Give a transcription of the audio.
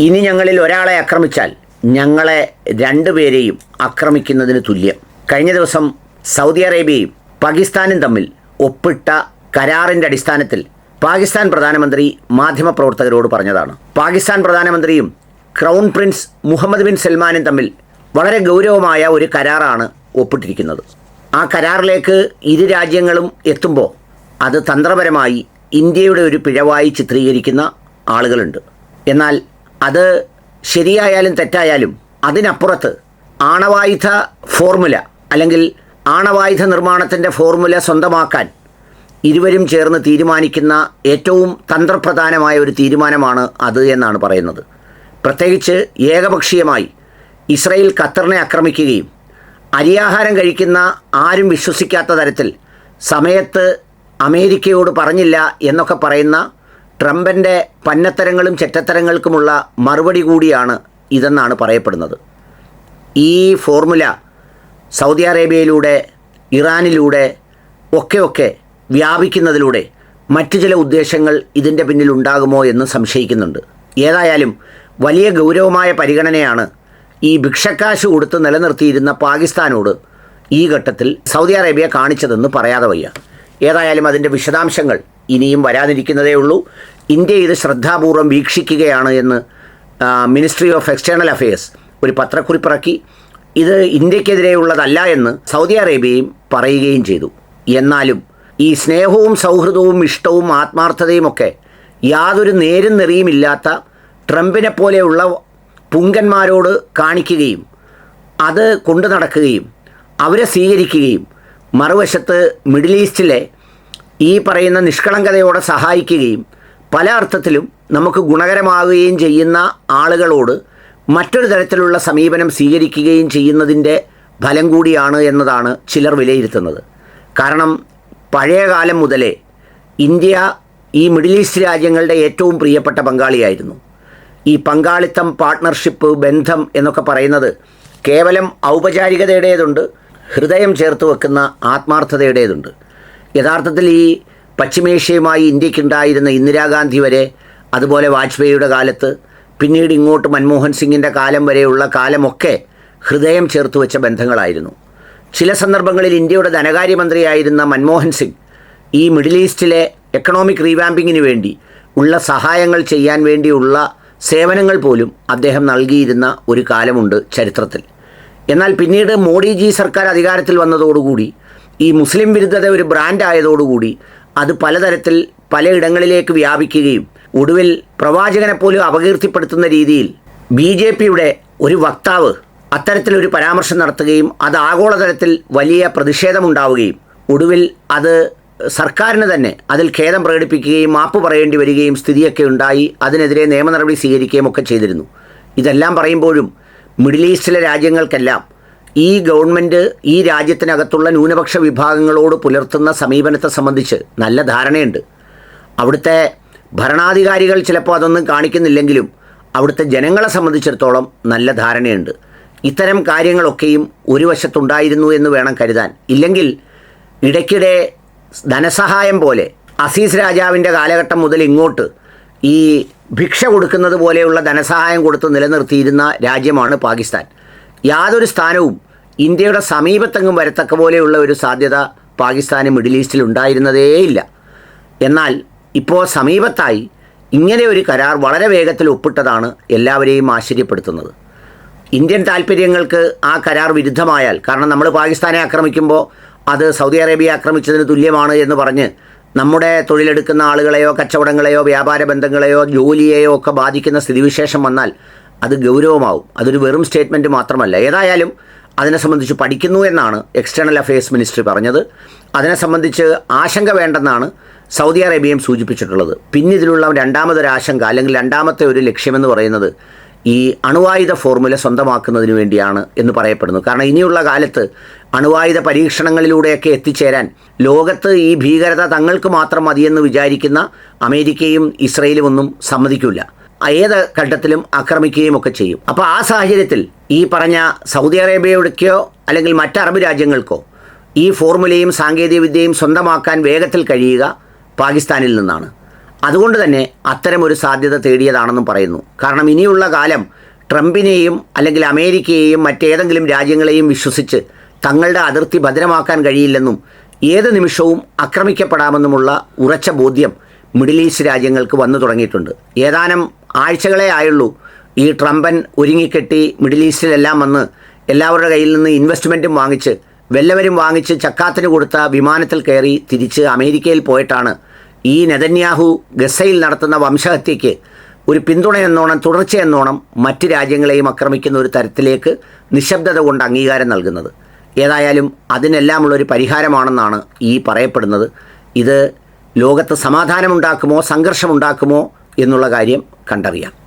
ഇനി ഞങ്ങളിൽ ഒരാളെ ആക്രമിച്ചാൽ ഞങ്ങളെ രണ്ടുപേരെയും ആക്രമിക്കുന്നതിന് തുല്യം. കഴിഞ്ഞ ദിവസം സൗദി അറേബ്യയും പാകിസ്ഥാനും തമ്മിൽ ഒപ്പിട്ട കരാറിന്റെ അടിസ്ഥാനത്തിൽ പാകിസ്ഥാൻ പ്രധാനമന്ത്രി മാധ്യമപ്രവർത്തകരോട് പറഞ്ഞതാണ്. പാകിസ്ഥാൻ പ്രധാനമന്ത്രിയും ക്രൗൺ പ്രിൻസ് മുഹമ്മദ് ബിൻ സൽമാനും തമ്മിൽ വളരെ ഗൗരവമായ ഒരു കരാറാണ് ഒപ്പിട്ടിരിക്കുന്നത്. ആ കരാറിലേക്ക് ഇരു രാജ്യങ്ങളും എത്തുമ്പോൾ അത് തന്ത്രപരമായി ഇന്ത്യയുടെ ഒരു പിഴവായി ചിത്രീകരിക്കുന്ന ആളുകളുണ്ട്. എന്നാൽ അത് ശരിയായാലും തെറ്റായാലും അതിനപ്പുറത്ത് ആണവായുധ ഫോർമുല അല്ലെങ്കിൽ ആണവായുധ നിർമ്മാണത്തിന്റെ ഫോർമുല സ്വന്തമാക്കാൻ ഇരുവരും ചേർന്ന് തീരുമാനിക്കുന്ന ഏറ്റവും തന്ത്രപ്രധാനമായ ഒരു തീരുമാനമാണ് അത് എന്നാണ് പറയുന്നത്. പ്രത്യേകിച്ച് ഏകപക്ഷീയമായി ഇസ്രയേൽ ഖത്തറിനെ ആക്രമിക്കുകയും അരിയാഹാരം കഴിക്കുന്ന ആരും വിശ്വസിക്കാത്ത തരത്തിൽ സമയത്ത് അമേരിക്കയോട് പറഞ്ഞില്ല എന്നൊക്കെ പറയുന്ന ട്രംപിന്റെ പന്നത്തരങ്ങളും ചെറ്റത്തരങ്ങൾക്കുമുള്ള മറുപടി കൂടിയാണ് ഇതെന്നാണ് പറയപ്പെടുന്നത്. ഈ ഫോർമുല സൗദി അറേബ്യയിലൂടെ ഇറാനിലൂടെ ഒക്കെ ഒക്കെ വ്യാപിക്കുന്നതിലൂടെ മറ്റു ചില ഉദ്ദേശങ്ങൾ ഇതിന്റെ പിന്നിൽ ഉണ്ടാകുമോ എന്ന് സംശയിക്കുന്നുണ്ട്. ഏതായാലും വലിയ ഗൗരവമായ പരിഗണനയാണ് ഈ ഭിക്ഷക്കാശ് കൊടുത്ത് നിലനിർത്തിയിരുന്ന പാകിസ്ഥാനോട് ഈ ഘട്ടത്തിൽ സൗദി അറേബ്യ കാണിച്ചതെന്ന് പറയാതെ വയ്യ. ഏതായാലും അതിന്റെ വിശദാംശങ്ങൾ ഇനിയും വരാതിരിക്കുന്നതേ ഉള്ളൂ ഇന്ത്യ ഇത് ശ്രദ്ധാപൂർവം വീക്ഷിക്കുകയാണ് എന്ന് മിനിസ്ട്രി ഓഫ് എക്സ്റ്റേണൽ അഫയേഴ്സ് ഒരു പത്രക്കുറിപ്പിറക്കി. ഇത് ഇന്ത്യക്കെതിരെയുള്ളതല്ല എന്ന് സൗദി അറേബ്യയും പറയുകയും ചെയ്തു. എന്നാലും ഈ സ്നേഹവും സൗഹൃദവും ഇഷ്ടവും ആത്മാർത്ഥതയും ഒക്കെ യാതൊരു നേരും നെറിയുമില്ലാത്ത ട്രംപിനെ പോലെയുള്ള പുങ്കന്മാരോട് കാണിക്കുകയും അത് കൊണ്ടു നടക്കുകയും അവരെ സ്വീകരിക്കുകയും മറുവശത്ത് മിഡിൽ ഈസ്റ്റിലെ ഈ പറയുന്ന നിഷ്കളങ്കതയോടെ സഹായിക്കുകയും പല അർത്ഥത്തിലും നമുക്ക് ഗുണകരമാവുകയും ചെയ്യുന്ന ആളുകളോട് മറ്റൊരു തരത്തിലുള്ള സമീപനം സ്വീകരിക്കുകയും ചെയ്യുന്നതിന്റെ ഫലം കൂടിയാണ് എന്നതാണ് ചിലർ വിലയിരുത്തുന്നത്. കാരണം പഴയ കാലം മുതലേ ഇന്ത്യ ഈ മിഡിൽ ഈസ്റ്റ് രാജ്യങ്ങളുടെ ഏറ്റവും പ്രിയപ്പെട്ട പങ്കാളിയായിരുന്നു. ഈ പങ്കാളിത്തം പാർട്ട്ണർഷിപ്പ് ബന്ധം എന്നൊക്കെ പറയുന്നത് കേവലം ഔപചാരികതയുടേതുണ്ട് ഹൃദയം ചേർത്ത് വെക്കുന്ന ആത്മാർത്ഥതയുടേതുണ്ട്. യഥാർത്ഥത്തിൽ ഈ പശ്ചിമേഷ്യയുമായി ഇന്ത്യക്കുണ്ടായിരുന്ന ഇന്ദിരാഗാന്ധി വരെ അതുപോലെ വാജ്പേയിയുടെ കാലത്ത് പിന്നീട് ഇങ്ങോട്ട് മൻമോഹൻ സിംഗിന്റെ കാലം വരെയുള്ള കാലമൊക്കെ ഹൃദയം ചേർത്ത് വെച്ച ബന്ധങ്ങളായിരുന്നു. ചില സന്ദർഭങ്ങളിൽ ഇന്ത്യയുടെ ധനകാര്യമന്ത്രിയായിരുന്ന മൻമോഹൻ സിംഗ് ഈ മിഡിൽ ഈസ്റ്റിലെ എക്കണോമിക് റീവാമ്പിങ്ങിന് വേണ്ടി ഉള്ള സഹായങ്ങൾ ചെയ്യാൻ വേണ്ടിയുള്ള സേവനങ്ങൾ പോലും അദ്ദേഹം നൽകിയിരുന്ന ഒരു കാലമുണ്ട് ചരിത്രത്തിൽ. എന്നാൽ പിന്നീട് മോഡിജി സർക്കാർ അധികാരത്തിൽ വന്നതോടുകൂടി ഈ മുസ്ലിം വിരുദ്ധത ഒരു ബ്രാൻഡ് ആയതോടുകൂടി അത് പലതരത്തിൽ പലയിടങ്ങളിലേക്ക് വ്യാപിക്കുകയും ഒടുവിൽ പ്രവാചകനെ പോലും അപകീർത്തിപ്പെടുത്തുന്ന രീതിയിൽ ബി ജെ പിയുടെ ഒരു വക്താവ് അത്തരത്തിലൊരു പരാമർശം നടത്തുകയും അത് ആഗോളതലത്തിൽ വലിയ പ്രതിഷേധമുണ്ടാവുകയും ഒടുവിൽ അത് സർക്കാരിന് തന്നെ അതിൽ ഖേദം പ്രകടിപ്പിക്കുകയും മാപ്പ് പറയേണ്ടി വരികയും സ്ഥിതിയൊക്കെ ഉണ്ടായി. അതിനെതിരെ നിയമ നടപടി സ്വീകരിക്കുകയും ഒക്കെ ചെയ്തിരുന്നു. ഇതെല്ലാം പറയുമ്പോഴും മിഡിൽ ഈസ്റ്റിലെ രാജ്യങ്ങൾക്കെല്ലാം ഈ ഗവൺമെന്റ് ഈ രാജ്യത്തിനകത്തുള്ള ന്യൂനപക്ഷ വിഭാഗങ്ങളോട് പുലർത്തുന്ന സമീപനത്തെ സംബന്ധിച്ച് നല്ല ധാരണയുണ്ട്. അവിടുത്തെ ഭരണാധികാരികൾ ചിലപ്പോൾ അതൊന്നും കാണിക്കുന്നില്ലെങ്കിലും അവിടുത്തെ ജനങ്ങളെ സംബന്ധിച്ചിടത്തോളം നല്ല ധാരണയുണ്ട്. ഇത്തരം കാര്യങ്ങളൊക്കെയും ഒരു വശത്തുണ്ടായിരുന്നു എന്ന് വേണം കരുതാൻ. ഇല്ലെങ്കിൽ ഇടയ്ക്കിടെ ധനസഹായം പോലെ അസീസ് രാജാവിന്റെ കാലഘട്ടം മുതൽ ഇങ്ങോട്ട് ഈ ഭിക്ഷ കൊടുക്കുന്നത് പോലെയുള്ള ധനസഹായം കൊടുത്ത് നിലനിർത്തിയിരുന്ന രാജ്യമാണ് പാകിസ്ഥാൻ. യാതൊരു സ്ഥാനവും ഇന്ത്യയുടെ സമീപത്തെങ്ങും വരത്തക്ക പോലെയുള്ള ഒരു സാധ്യത പാകിസ്ഥാന് മിഡിൽ ഈസ്റ്റിൽ ഉണ്ടായിരുന്നതേയില്ല എന്നാൽ ഇപ്പോൾ സമീപത്തായി ഇങ്ങനെ ഒരു കരാർ വളരെ വേഗത്തിൽ ഒപ്പിട്ടതാണ് എല്ലാവരെയും ആശ്ചര്യപ്പെടുത്തുന്നത്. ഇന്ത്യൻ താല്പര്യങ്ങൾക്ക് ആ കരാർ വിരുദ്ധമായാൽ കാരണം നമ്മൾ പാകിസ്ഥാനെ ആക്രമിക്കുമ്പോൾ അത് സൗദി അറേബ്യ ആക്രമിച്ചതിന് തുല്യമാണ് എന്ന് പറഞ്ഞ് നമ്മുടെ തൊഴിലെടുക്കുന്ന ആളുകളെയോ കച്ചവടങ്ങളെയോ വ്യാപാര ബന്ധങ്ങളെയോ ജോലിയെയോ ഒക്കെ ബാധിക്കുന്ന സ്ഥിതിവിശേഷം വന്നാൽ അത് ഗൗരവമാവും. അതൊരു വെറും സ്റ്റേറ്റ്മെന്റ് മാത്രമല്ല. ഏതായാലും അതിനെ സംബന്ധിച്ച് പഠിക്കുന്നു എന്നാണ് എക്സ്റ്റേണൽ അഫയേഴ്സ് മിനിസ്ട്രി പറഞ്ഞത്. അതിനെ സംബന്ധിച്ച് ആശങ്ക വേണ്ടെന്നാണ് സൗദി അറേബ്യയും സൂചിപ്പിച്ചിട്ടുള്ളത്. പിന്നെ ഇതിലുള്ള രണ്ടാമതൊരു ആശങ്ക അല്ലെങ്കിൽ രണ്ടാമത്തെ ഒരു ലക്ഷ്യമെന്ന് പറയുന്നത് ഈ അണുവായുധ ഫോർമുല സ്വന്തമാക്കുന്നതിന് വേണ്ടിയാണ് എന്ന് പറയപ്പെടുന്നു. കാരണം ഇനിയുള്ള കാലത്ത് അണുവായുധ പരീക്ഷണങ്ങളിലൂടെയൊക്കെ എത്തിച്ചേരാൻ ലോകത്ത് ഈ ഭീകരത തങ്ങൾക്ക് മാത്രം മതിയെന്ന് വിചാരിക്കുന്ന അമേരിക്കയും ഇസ്രയേലും ഒന്നും സമ്മതിക്കില്ല. ഏത് ഘട്ടത്തിലും ആക്രമിക്കുകയും ഒക്കെ ചെയ്യും. അപ്പോൾ ആ സാഹചര്യത്തിൽ ഈ പറഞ്ഞ സൗദി അറേബ്യയുടെക്കോ അല്ലെങ്കിൽ മറ്റ് അറബ് രാജ്യങ്ങൾക്കോ ഈ ഫോർമുലയും സാങ്കേതികവിദ്യയും സ്വന്തമാക്കാൻ വേഗത്തിൽ കഴിയുക പാകിസ്ഥാനിൽ നിന്നാണ്. അതുകൊണ്ട് തന്നെ അത്തരമൊരു സാധ്യത തേടിയതാണെന്നും പറയുന്നു. കാരണം ഇനിയുള്ള കാലം ട്രംപിനെയും അല്ലെങ്കിൽ അമേരിക്കയെയും മറ്റേതെങ്കിലും രാജ്യങ്ങളെയും വിശ്വസിച്ച് തങ്ങളുടെ അതിർത്തി ഭദ്രമാക്കാൻ കഴിയില്ലെന്നും ഏത് നിമിഷവും ആക്രമിക്കപ്പെടാമെന്നുമുള്ള ഉറച്ച ബോധ്യം മിഡിൽ ഈസ്റ്റ് രാജ്യങ്ങൾക്ക് വന്നു തുടങ്ങിയിട്ടുണ്ട്. ഏതാനും ആഴ്ചകളേ ആയുള്ളൂ. ഈ ട്രംപൻ ഒരുങ്ങിക്കെട്ടി മിഡിൽ ഈസ്റ്റിലെല്ലാം വന്ന് എല്ലാവരുടെ കയ്യിൽ നിന്ന് ഇൻവെസ്റ്റ്മെന്റും വാങ്ങിച്ച് വല്ലവരും വാങ്ങിച്ച് ചക്കാത്തിന് കൊടുത്ത വിമാനത്തിൽ കയറി തിരിച്ച് അമേരിക്കയിൽ പോയിട്ടാണ് ഈ നെതന്യാഹു ഗസയിൽ നടത്തുന്ന വംശഹത്യയ്ക്ക് ഒരു പിന്തുണയെന്നോണം തുടർച്ചയെന്നോണം മറ്റ് രാജ്യങ്ങളെയും ആക്രമിക്കുന്ന ഒരു തരത്തിലേക്ക് നിശബ്ദത കൊണ്ട് അംഗീകാരം നൽകുന്നത്. ഏതായാലും അതിനെല്ലാമുള്ളൊരു പരിഹാരമാണെന്നാണ് ഈ പറയപ്പെടുന്നത്. ഇത് ലോകത്ത് സമാധാനമുണ്ടാക്കുമോ സംഘർഷമുണ്ടാക്കുമോ എന്നുള്ള കാര്യം കണ്ടറിയാം.